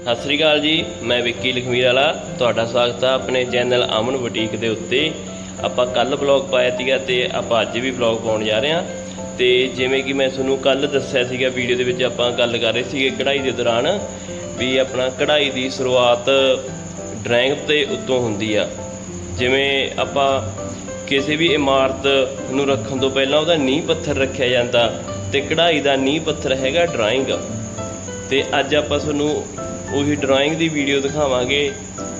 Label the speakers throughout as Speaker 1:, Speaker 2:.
Speaker 1: ਸਤਿ ਸ੍ਰੀ ਅਕਾਲ ਜੀ, ਮੈਂ ਵਿੱਕੀ ਲਖਮੀਰ ਵਾਲਾ। ਤੁਹਾਡਾ ਸਵਾਗਤ ਹੈ ਆਪਣੇ ਚੈਨਲ ਅਮਨ ਬੁਟੀਕ ਦੇ ਉੱਤੇ। ਆਪਾਂ ਕੱਲ ਬਲੌਗ ਪਾਇਆ ਸੀਗਾ ਤੇ ਆਪਾਂ ਅੱਜ ਵੀ ਬਲੌਗ ਪਾਉਣ ਜਾ ਰਹੇ ਹਾਂ। ਤੇ ਜਿਵੇਂ ਕਿ ਮੈਂ ਤੁਹਾਨੂੰ ਕੱਲ ਦੱਸਿਆ ਸੀਗਾ, ਵੀਡੀਓ ਦੇ ਵਿੱਚ ਆਪਾਂ ਗੱਲ ਕਰ ਰਹੇ ਸੀਗੇ ਕਢਾਈ ਦੇ ਦੌਰਾਨ ਵੀ ਆਪਣਾ ਕਢਾਈ ਦੀ ਸ਼ੁਰੂਆਤ ਡਰਾਇੰਗ ਤੇ ਉੱਤੋਂ ਹੁੰਦੀ ਆ। ਜਿਵੇਂ ਆਪਾਂ ਕਿਸੇ ਵੀ ਇਮਾਰਤ ਨੂੰ ਰੱਖਣ ਤੋਂ ਪਹਿਲਾਂ ਉਹਦਾ ਨੀਂਹ ਪੱਥਰ ਰੱਖਿਆ ਜਾਂਦਾ ਤੇ ਕਢਾਈ ਦਾ ਨੀਂਹ ਪੱਥਰ ਹੈਗਾ ਡਰਾਇੰਗ। ਤੇ ਅੱਜ ਆਪਾਂ ਤੁਹਾਨੂੰ ਉਹੀ ਡਰਾਇੰਗ ਦੀ ਵੀਡੀਓ ਦਿਖਾਵਾਂਗੇ।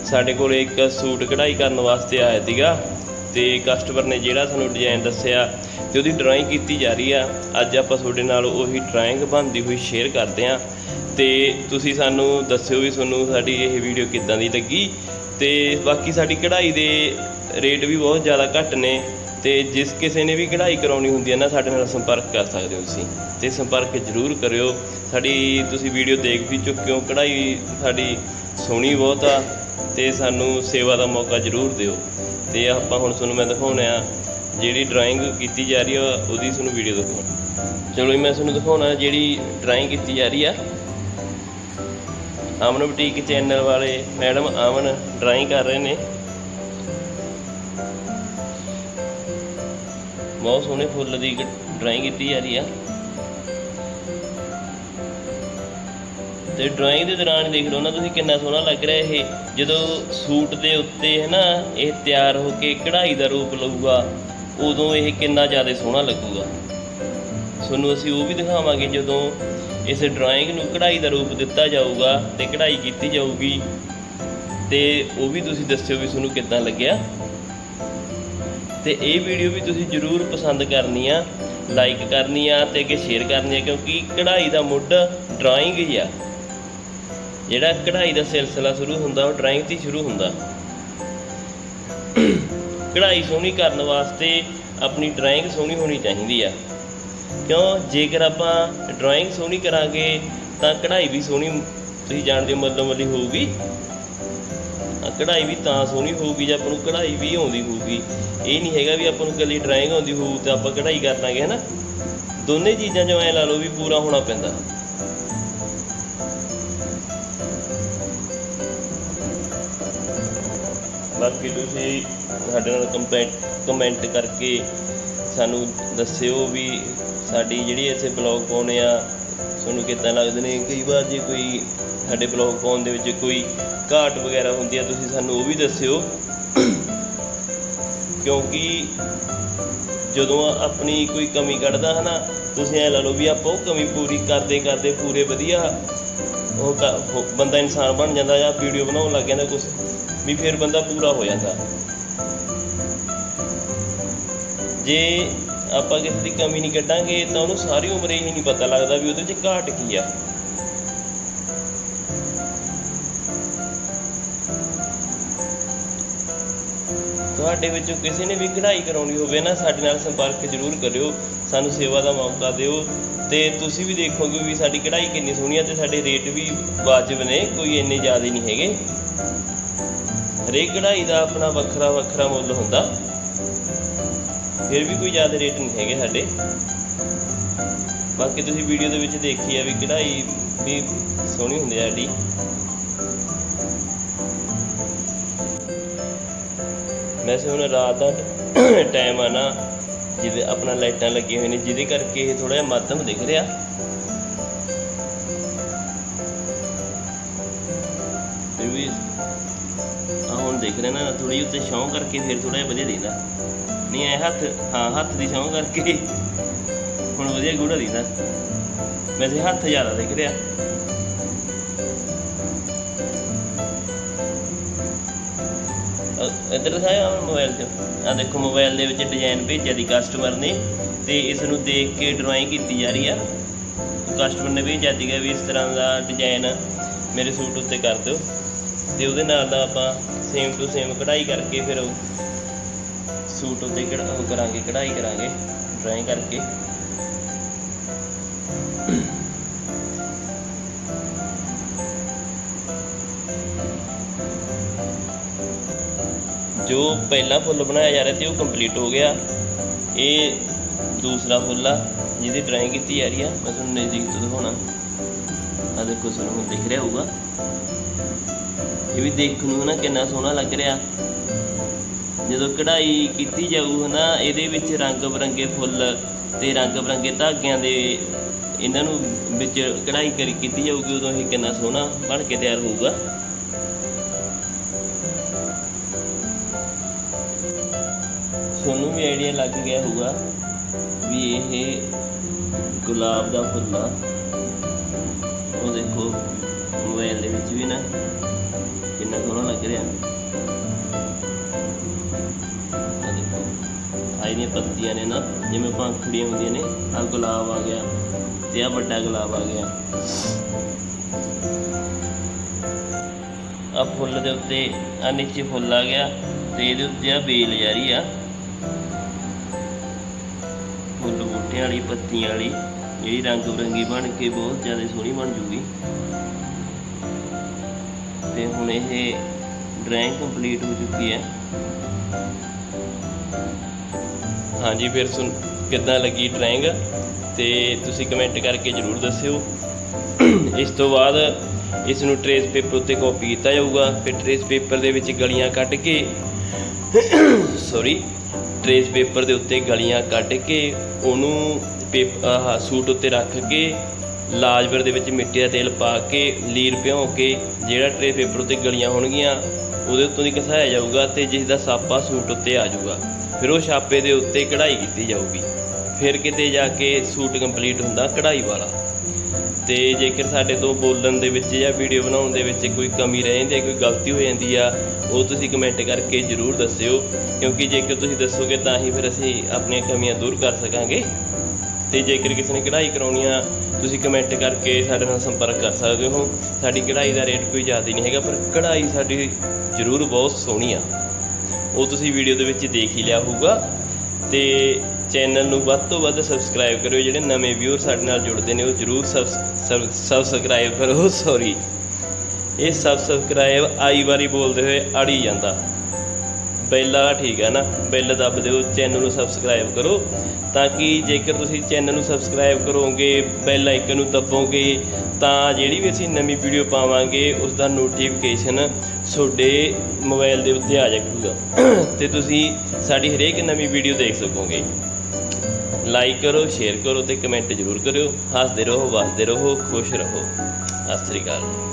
Speaker 1: ਸਾਡੇ ਕੋਲ ਇੱਕ ਸੂਟ ਕਢਾਈ ਕਰਨ ਵਾਸਤੇ ਆਇਆ ਸੀਗਾ ਤੇ ਕਸਟਮਰ ਨੇ ਜਿਹੜਾ ਸਾਨੂੰ ਡਿਜ਼ਾਈਨ ਦੱਸਿਆ ਤੇ ਉਹਦੀ ਡਰਾਇੰਗ ਕੀਤੀ ਜਾ ਰਹੀ ਆ। ਅੱਜ ਆਪਾਂ ਤੁਹਾਡੇ ਨਾਲ ਉਹੀ ਡਰਾਇੰਗ ਬਣਦੀ ਹੋਈ ਸ਼ੇਅਰ ਕਰਦੇ ਆ। ਤੇ ਤੁਸੀਂ ਸਾਨੂੰ ਦੱਸਿਓ ਵੀ ਤੁਹਾਨੂੰ ਸਾਡੀ ਇਹ ਵੀਡੀਓ ਕਿੱਦਾਂ ਦੀ ਲੱਗੀ। ਤੇ ਬਾਕੀ ਸਾਡੀ ਕਢਾਈ ਦੇ ਰੇਟ ਵੀ ਬਹੁਤ ਜ਼ਿਆਦਾ ਘੱਟ ਨੇ। ਤੇ ਜਿਸ ਕਿਸੇ ਨੇ ਵੀ ਕਢਾਈ ਕਰਾਉਣੀ ਹੁੰਦੀ ਹੈ ਨਾ, ਸਾਡੇ ਨਾਲ ਸੰਪਰਕ ਕਰ ਸਕਦੇ ਹੋ ਤੁਸੀਂ। ਤੇ ਸੰਪਰਕ ਜ਼ਰੂਰ ਕਰਿਓ। ਸਾਡੀ ਤੁਸੀਂ ਵੀਡੀਓ ਦੇਖ ਵੀ ਚੁੱਕੇ ਹੋ। ਕਢਾਈ ਸਾਡੀ ਸੋਹਣੀ ਬਹੁਤ ਆ ਤੇ ਸਾਨੂੰ ਸੇਵਾ ਦਾ ਮੌਕਾ ਜ਼ਰੂਰ ਦਿਓ। ਤੇ ਆਪਾਂ ਹੁਣ ਤੁਹਾਨੂੰ ਮੈਂ ਦਿਖਾਉਣਾ ਆ, ਜਿਹੜੀ ਡਰਾਇੰਗ ਕੀਤੀ ਜਾ ਰਹੀ ਆ, ਉਹਦੀ ਤੁਹਾਨੂੰ ਵੀਡੀਓ ਦਿਖਾਉਣਾ। ਚਲੋ ਜੀ, ਮੈਂ ਤੁਹਾਨੂੰ ਦਿਖਾਉਣਾ ਜਿਹੜੀ ਡਰਾਇੰਗ ਕੀਤੀ ਜਾ ਰਹੀ ਆ। ਅਮਨ ਬੁਟੀਕ ਚੈਨਲ ਵਾਲੇ ਮੈਡਮ ਅਮਨ ਡਰਾਇੰਗ ਕਰ ਰਹੇ ਨੇ। ਬਹੁਤ ਸੋਹਣੇ ਫੁੱਲ ਦੀ ਡਰਾਇੰਗ ਕੀਤੀ ਜਾ ਰਹੀ ਆ। ਤੇ ਡਰਾਇੰਗ ਦੇ ਦੌਰਾਨ ਦੇਖ ਲਓ ਨਾ, ਤੁਸੀਂ ਕਿੰਨਾ ਸੋਹਣਾ ਲੱਗ ਰਿਹਾ ਇਹ। ਜਦੋਂ ਸੂਟ ਦੇ ਉੱਤੇ ਹੈ ਨਾ, ਇਹ ਤਿਆਰ ਹੋ ਕੇ ਕਢਾਈ ਦਾ ਰੂਪ ਲਊਗਾ, ਉਦੋਂ ਇਹ ਕਿੰਨਾ ਜ਼ਿਆਦਾ ਸੋਹਣਾ ਲੱਗੂਗਾ। ਤੁਹਾਨੂੰ ਅਸੀਂ ਉਹ ਵੀ ਦਿਖਾਵਾਂਗੇ, ਜਦੋਂ ਇਸ ਡਰਾਇੰਗ ਨੂੰ ਕਢਾਈ ਦਾ ਰੂਪ ਦਿੱਤਾ ਜਾਊਗਾ ਤੇ ਕਢਾਈ ਕੀਤੀ ਜਾਊਗੀ। ਤੇ ਉਹ ਵੀ ਤੁਸੀਂ ਦੱਸਿਓ ਵੀ ਤੁਹਾਨੂੰ ਕਿੱਦਾਂ ਲੱਗਿਆ। ਤੇ ਇਹ ਵੀਡੀਓ ਵੀ ਤੁਸੀਂ ਜਰੂਰ ਪਸੰਦ ਕਰਨੀ ਆ ਲਾਈਕ ਕਰਨੀ ਆ ਤੇ ਅੱਗੇ ਸ਼ੇਅਰ ਕਰਨੀ ਆ, ਕਿਉਂਕਿ ਕਢਾਈ ਦਾ ਮੁੱਢ ਡਰਾਇੰਗ ਹੀ ਆ। ਜਿਹੜਾ ਕਢਾਈ ਦਾ ਸਿਲਸਿਲਾ ਸ਼ੁਰੂ ਹੁੰਦਾ, ਉਹ ਡਰਾਇੰਗ ਤੋਂ ਹੀ ਸ਼ੁਰੂ ਹੁੰਦਾ। ਕਢਾਈ ਸੋਹਣੀ ਕਰਨ ਵਾਸਤੇ ਆਪਣੀ ਡਰਾਇੰਗ ਸੋਹਣੀ ਹੋਣੀ ਚਾਹੀਦੀ ਆ। ਕਿਉਂ? ਜੇਕਰ ਆਪਾਂ ਡਰਾਇੰਗ ਸੋਹਣੀ ਕਰਾਂਗੇ, ਤਾਂ ਕਢਾਈ ਵੀ ਸੋਹਣੀ, ਤੁਸੀਂ ਜਾਣਦੇ ਹੋ ਮੱਲੋ ਮੱਲੀ ਹੋਊਗੀ। ਕਢਾਈ ਵੀ ਤਾਂ ਸੋਹਣੀ ਹੋਊਗੀ ਜੇ ਆਪਾਂ ਨੂੰ ਕਢਾਈ ਵੀ ਆਉਂਦੀ ਹੋਊਗੀ। ਇਹ ਨਹੀਂ ਹੈਗਾ ਵੀ ਆਪਾਂ ਨੂੰ ਇਕੱਲੀ ਡਰਾਇੰਗ ਆਉਂਦੀ ਹੋਊ ਤੇ ਆਪਾਂ ਕਢਾਈ ਕਰ ਲਾਂਗੇ, ਹਨਾ? ਦੋਨੇ ਚੀਜ਼ਾਂ ਜੋ ਐ ਲਾ ਲਓ ਵੀ ਪੂਰਾ ਹੋਣਾ ਪੈਂਦਾ। ਬਾਕੀ ਤੁਸੀਂ ਸਾਡੇ ਨਾਲ ਕੰਪੈਂਟ ਕਮੈਂਟ ਕਰਕੇ ਸਾਨੂੰ ਦੱਸਿਓ ਵੀ ਸਾਡੀ ਜਿਹੜੀ ਇੱਥੇ ਬਲੌਗ ਪਾਉਣੇ ਆ ਤੁਹਾਨੂੰ ਕਿੱਦਾਂ ਲੱਗਦੇ ਨੇ? ਕਈ ਵਾਰ ਜੇ ਕੋਈ ਸਾਡੇ ਬਲੌਗ ਪਾਉਣ ਦੇ ਵਿੱਚ ਕੋਈ ਘਾਟ ਵਗੈਰਾ ਹੁੰਦੀ ਆ, ਤੁਸੀਂ ਸਾਨੂੰ ਉਹ ਵੀ ਦੱਸਿਓ। ਕਿਉਂਕਿ ਜਦੋਂ ਆਪਣੀ ਕੋਈ ਕਮੀ ਕੱਢਦਾ ਹਨਾ, ਤੁਸੀਂ ਐ ਲਾ ਲਓ ਵੀ ਆਪਾਂ ਉਹ ਕਮੀ ਪੂਰੀ ਕਰਦੇ ਕਰਦੇ ਪੂਰੇ ਵਧੀਆ ਉਹ ਬੰਦਾ ਇਨਸਾਨ ਬਣ ਜਾਂਦਾ ਜਾਂ ਵੀਡੀਓ ਬਣਾਉਣ ਲੱਗ ਜਾਂਦਾ ਕੁਝ ਵੀ ਫਿਰ ਬੰਦਾ ਪੂਰਾ ਹੋ ਜਾਂਦਾ। ਜੇ ਆਪਾਂ ਕਿਸੇ ਦੀ ਕਮੀ ਨਹੀਂ ਕੱਢਾਂਗੇ, ਤਾਂ ਉਹਨੂੰ ਸਾਰੀ ਉਮਰ ਇਹ ਨਹੀਂ ਪਤਾ ਲੱਗਦਾ ਵੀ ਉਹਦੇ 'ਚ ਘਾਟ ਕੀ ਆ। ਤੁਹਾਡੇ ਵਿੱਚੋਂ ਕਿਸੇ ਨੇ ਵੀ ਕਢਾਈ ਕਰਾਉਣੀ ਹੋਵੇ ਨਾ, ਸਾਡੇ ਨਾਲ ਸੰਪਰਕ ਜ਼ਰੂਰ ਕਰਿਓ, ਸਾਨੂੰ ਸੇਵਾ ਦਾ ਮੌਕਾ ਦਿਓ, ਤੇ ਤੁਸੀਂ ਵੀ ਦੇਖੋਗੇ ਵੀ ਸਾਡੀ ਕਢਾਈ ਕਿੰਨੀ ਸੋਹਣੀ ਆ ਤੇ ਸਾਡੇ ਰੇਟ ਵੀ ਵਾਜਬ ਨੇ, ਕੋਈ ਇੰਨੇ ਜ਼ਿਆਦਾ ਨਹੀਂ ਹੈਗੇ। ਹਰੇਕ ਕਢਾਈ ਦਾ ਆਪਣਾ ਵੱਖਰਾ ਵੱਖਰਾ ਮੁੱਲ ਹੁੰਦਾ। ਫਿਰ ਵੀ ਕੋਈ ਜ਼ਿਆਦਾ ਰੇਟ ਨਹੀਂ ਹੈਗੇ ਸਾਡੇ। ਬਾਕੀ ਤੁਸੀਂ ਵੀਡੀਓ ਦੇ ਵਿੱਚ ਦੇਖੀ ਆ ਵੀ ਕਢਾਈ ਵੀ ਸੋਹਣੀ ਹੁੰਦੀ ਆ ਸਾਡੀ। ਵੈਸੇ ਹੁਣ ਰਾਤ ਦਾ ਟਾਈਮ ਆ ਨਾ, ਜਿਹਦੇ ਆਪਣਾ ਲਾਈਟਾਂ ਲੱਗੀਆਂ ਹੋਈਆਂ ਨੇ, ਜਿਹਦੇ ਕਰਕੇ ਇਹ ਥੋੜਾ ਜਿਹਾ ਮਾਧਮ ਦਿਖ ਰਿਹਾ। ਦੇਖ ਰਹੇ ਨਾ ਥੋੜੀ ਉੱਤੇ ਛਾਂ ਕਰਕੇ ਫਿਰ ਥੋੜਾ ਜਿਹਾ ਵਧੀਆ ਦਿਖਦਾ ਨਹੀਂ, ਐ ਹੱਥ, ਹਾਂ, ਹੱਥ ਦੀ ਛਾਂ ਕਰਕੇ। ਹੁਣ ਵਧੀਆ ਗੂੜਾ ਦਿਖਦਾ ਵੈਸੇ ਹੱਥ ਜ਼ਿਆਦਾ ਦਿਖ ਰਿਹਾ। ਅ- ਇੱਧਰ ਦਿਖਾਇਆ ਮੋਬਾਈਲ 'ਚ? ਆ ਦੇਖੋ ਮੋਬਾਈਲ ਦੇ ਵਿੱਚ ਡਿਜ਼ਾਈਨ ਭੇਜਿਆ ਦੀ ਕਸਟਮਰ ਨੇ ਤੇ ਇਸ ਨੂੰ ਦੇਖ ਕੇ ਡਰਾਇੰਗ ਕੀਤੀ ਜਾ ਰਹੀ ਆ। ਕਸਟਮਰ ਨੇ ਭੇਜਿਆ ਸੀਗਾ ਵੀ ਇਸ ਤਰ੍ਹਾਂ ਦਾ ਡਿਜ਼ਾਈਨ ਮੇਰੇ ਸੂਟ ਉੱਤੇ ਕਰ ਦਿਓ। ਤੇ ਉਹਦੇ ਨਾਲ ਦਾ ਆਪਾਂ ਸੇਮ ਟੂ ਸੇਮ ਕਢਾਈ ਕਰਕੇ ਫਿਰ ਉਹ ਸੂਟ ਉੱਤੇ ਉਹ ਕਰਾਂਗੇ, ਕਢਾਈ ਕਰਾਂਗੇ ਡਰਾਇੰਗ ਕਰਕੇ। ਜੋ ਪਹਿਲਾ ਫੁੱਲ ਬਣਾਇਆ ਜਾ ਰਿਹਾ ਸੀ ਉਹ ਕੰਪਲੀਟ ਹੋ ਗਿਆ। ਇਹ ਦੂਸਰਾ ਫੁੱਲ ਆ, ਜਿਹਦੀ ਡਰਾਇੰਗ ਕੀਤੀ ਜਾ ਰਹੀ ਆ। ਮੈਂ ਤੁਹਾਨੂੰ ਨਜ਼ਦੀਕ ਤੋਂ ਦਿਖਾਉਣਾ। ਆ ਦੇਖੋ ਤੁਹਾਨੂੰ ਦਿਖ ਰਿਹਾ ਹੋਊਗਾ। ਇਹ ਵੀ ਦੇਖਣ ਨੂੰ ਨਾ ਕਿੰਨਾ ਸੋਹਣਾ ਲੱਗ ਰਿਹਾ। ਜਦੋਂ ਕਢਾਈ ਕੀਤੀ ਜਾਊ ਨਾ ਇਹਦੇ ਵਿੱਚ ਰੰਗ ਬਰੰਗੇ ਫੁੱਲ ਤੇ ਰੰਗ ਬਰੰਗੇ ਧਾਗਿਆਂ ਦੇ ਇਹਨਾਂ ਨੂੰ ਵਿੱਚ ਕਢਾਈ ਕਰੀ ਕੀਤੀ ਜਾਊਗੀ, ਉਦੋਂ ਇਹ ਕਿੰਨਾ ਸੋਹਣਾ ਬਣ ਕੇ ਤਿਆਰ ਹੋਊਗਾ। ਤੁਹਾਨੂੰ ਵੀ ਆਈਡੀਆ ਲੱਗ ਗਿਆ ਹੋਊਗਾ ਵੀ ਇਹ ਗੁਲਾਬ ਦਾ ਫੁੱਲ ਆ। ਉਹ ਦੇਖੋ, ਮੋਬਾਈਲ ਦੇ ਵਿੱਚ ਵੀ ਨਾ। ਲੱਗ ਰਿਹਾ ਆ ਦੇਖੋ, ਆਹ ਇਹਦੀਆਂ ਪੱਤੀਆਂ ਨੇ ਨਾ, ਜਿਵੇਂ ਪੰਖੜੀਆਂ ਹੁੰਦੀਆਂ ਨੇ ਆ ਗੁਲਾਬ ਆ ਗਿਆ ਤੇ ਆ ਵੱਡਾ ਗੁਲਾਬ ਆ ਗਿਆ। ਆ ਫੁੱਲ ਦੇ ਉੱਤੇ ਆ ਨੀਚੇ ਫੁੱਲ ਆ ਗਿਆ ਤੇ ਇਹਦੇ ਉੱਤੇ ਆ ਬੇਲ ਜਾ ਰਹੀ ਆ। ਫੁੱਲ ਬੂਟਿਆਂ ਵਾਲੀ, ਪੱਤੀਆਂ ਵਾਲੀ, ਜਿਹੜੀ ਰੰਗ ਬਰੰਗੀ ਬਣ ਕੇ ਬਹੁਤ ਜ਼ਿਆਦਾ ਸੋਹਣੀ ਬਣ ਜੂਗੀ। ਤੇ ਹੁਣ ਇਹ ਡਰਾਇੰਗ ਕੰਪਲੀਟ ਹੋ ਚੁੱਕੀ ਹੈ। ਹਾਂਜੀ, ਫਿਰ ਸੁਣ, ਕਿੱਦਾਂ ਲੱਗੀ ਡਰਾਇੰਗ ਤੇ ਤੁਸੀਂ ਕਮੈਂਟ ਕਰਕੇ ਜਰੂਰ ਦੱਸਿਓ। ਇਸ ਤੋਂ ਬਾਅਦ ਇਸ ਨੂੰ ਟਰੇਸ ਪੇਪਰ ਉੱਤੇ ਕਾਪੀ ਕੀਤਾ ਜਾਊਗਾ। ਫਿਰ ਟਰੇਸ ਪੇਪਰ ਦੇ ਵਿੱਚ ਗਲੀਆਂ ਕੱਢ ਕੇ ਸੌਰੀ ਟਰੇਸ ਪੇਪਰ ਦੇ ਉੱਤੇ ਗਲੀਆਂ ਕੱਢ ਕੇ, ਉਹਨੂੰ ਪੇਪ ਸੂਟ ਉੱਤੇ ਰੱਖ ਕੇ, ਲਾਜਵਰ ਦੇ ਵਿੱਚ ਮਿੱਟੀ ਦਾ ਤੇਲ ਪਾ ਕੇ, ਲੀਰ ਭਿਉਂ ਕੇ, ਜਿਹੜਾ ਟਰੇ ਪੇਪਰ ਉੱਤੇ ਗਲੀਆਂ ਹੋਣਗੀਆਂ ਉਹਦੇ ਉੱਤੋਂ ਦੀ ਘਸਾਇਆ ਜਾਊਗਾ ਤੇ ਜਿਸ ਦਾ ਸਾਪਾ ਸੂਟ ਉੱਤੇ ਆ ਜਾਊਗਾ, ਫਿਰ ਉਹ ਛਾਪੇ ਦੇ ਉੱਤੇ ਕਢਾਈ ਕੀਤੀ ਜਾਊਗੀ। ਫਿਰ ਕਿਤੇ ਜਾ ਕੇ ਸੂਟ ਕੰਪਲੀਟ ਹੁੰਦਾ ਕਢਾਈ ਵਾਲਾ। ਤੇ ਜੇਕਰ ਸਾਡੇ ਤੋਂ ਬੋਲਣ ਦੇ ਵਿੱਚ ਜਾਂ ਵੀਡੀਓ ਬਣਾਉਣ ਦੇ ਵਿੱਚ ਕੋਈ ਕਮੀ ਰਹਿ ਜਾਂਦੀ ਹੈ, ਕੋਈ ਗਲਤੀ ਹੋ ਜਾਂਦੀ ਆ, ਉਹ ਤੁਸੀਂ ਕਮੈਂਟ ਕਰਕੇ ਜਰੂਰ ਦੱਸਿਓ, ਕਿਉਂਕਿ ਜੇਕਰ ਤੁਸੀਂ ਦੱਸੋਗੇ ਤਾਂ ਹੀ ਫਿਰ ਅਸੀਂ ਆਪਣੀਆਂ ਕਮੀਆਂ ਦੂਰ ਕਰ ਸਕਾਂਗੇ। ਤੇ ਜੇਕਰ ਕਿਸੇ ਨੇ ਕਢਾਈ ਕਰਾਉਣੀ ਆ, ਤੁਸੀਂ ਕਮੈਂਟ ਕਰਕੇ ਸਾਡੇ ਨਾਲ ਸੰਪਰਕ ਕਰ ਸਕਦੇ ਹੋ। ਸਾਡੀ ਕਢਾਈ ਦਾ ਰੇਟ ਕੋਈ ਜ਼ਿਆਦਾ ਨਹੀਂ ਹੈਗਾ, ਪਰ ਕਢਾਈ ਸਾਡੀ ਜ਼ਰੂਰ ਬਹੁਤ ਸੋਹਣੀ ਆ। ਉਹ ਤੁਸੀਂ ਵੀਡੀਓ ਦੇ ਵਿੱਚ ਦੇਖ ਹੀ ਲਿਆ ਹੋਊਗਾ। ਤੇ ਚੈਨਲ ਨੂੰ ਵੱਧ ਤੋਂ ਵੱਧ ਸਬਸਕ੍ਰਾਈਬ ਕਰਿਓ, ਜਿਹੜੇ ਨਵੇਂ ਵਿਊਅਰ ਸਾਡੇ ਨਾਲ ਜੁੜਦੇ ਨੇ, ਉਹ ਜਰੂਰ ਸਬਸਕ੍ਰਾਈਬ ਕਰੋ ਸੌਰੀ ਇਹ ਸਬਸਕ੍ਰਾਈਬ ਆਈ ਵਾਰੀ ਬੋਲਦੇ ਹੋਏ ਅੜੀ ਜਾਂਦਾ। ਬੈਲ ਵਾਲਾ ਠੀਕ ਹੈ ਨਾ, ਬੈਲ ਦੱਬ ਦਿਓ, ਚੈਨਲ ਨੂੰ ਸਬਸਕ੍ਰਾਈਬ ਕਰੋ ਤਾਂ ਕਿ ਜੇਕਰ ਤੁਸੀਂ ਚੈਨਲ ਨੂੰ ਸਬਸਕ੍ਰਾਈਬ ਕਰੋਗੇ, ਬੈਲ ਆਈਕਨ ਨੂੰ ਦੱਬੋਗੇ, ਤਾਂ ਜਿਹੜੀ ਵੀ ਅਸੀਂ ਨਵੀਂ ਵੀਡੀਓ ਪਾਵਾਂਗੇ ਉਸ ਦਾ ਨੋਟੀਫਿਕੇਸ਼ਨ ਤੁਹਾਡੇ ਮੋਬਾਈਲ ਦੇ ਉੱਤੇ ਆ ਜਾਊਗਾ ਤੇ ਤੁਸੀਂ ਸਾਡੀ ਹਰੇਕ ਨਵੀਂ ਵੀਡੀਓ ਦੇਖ ਸਕੋਗੇ। ਲਾਈਕ ਕਰੋ ਸ਼ੇਅਰ ਕਰੋ ਤੇ ਕਮੈਂਟ ਜ਼ਰੂਰ ਕਰਿਓ। ਹੱਸਦੇ ਰਹੋ, ਵਸਦੇ ਰਹੋ, ਖੁਸ਼ ਰਹੋ। ਸਤਿ ਸ੍ਰੀ ਅਕਾਲ।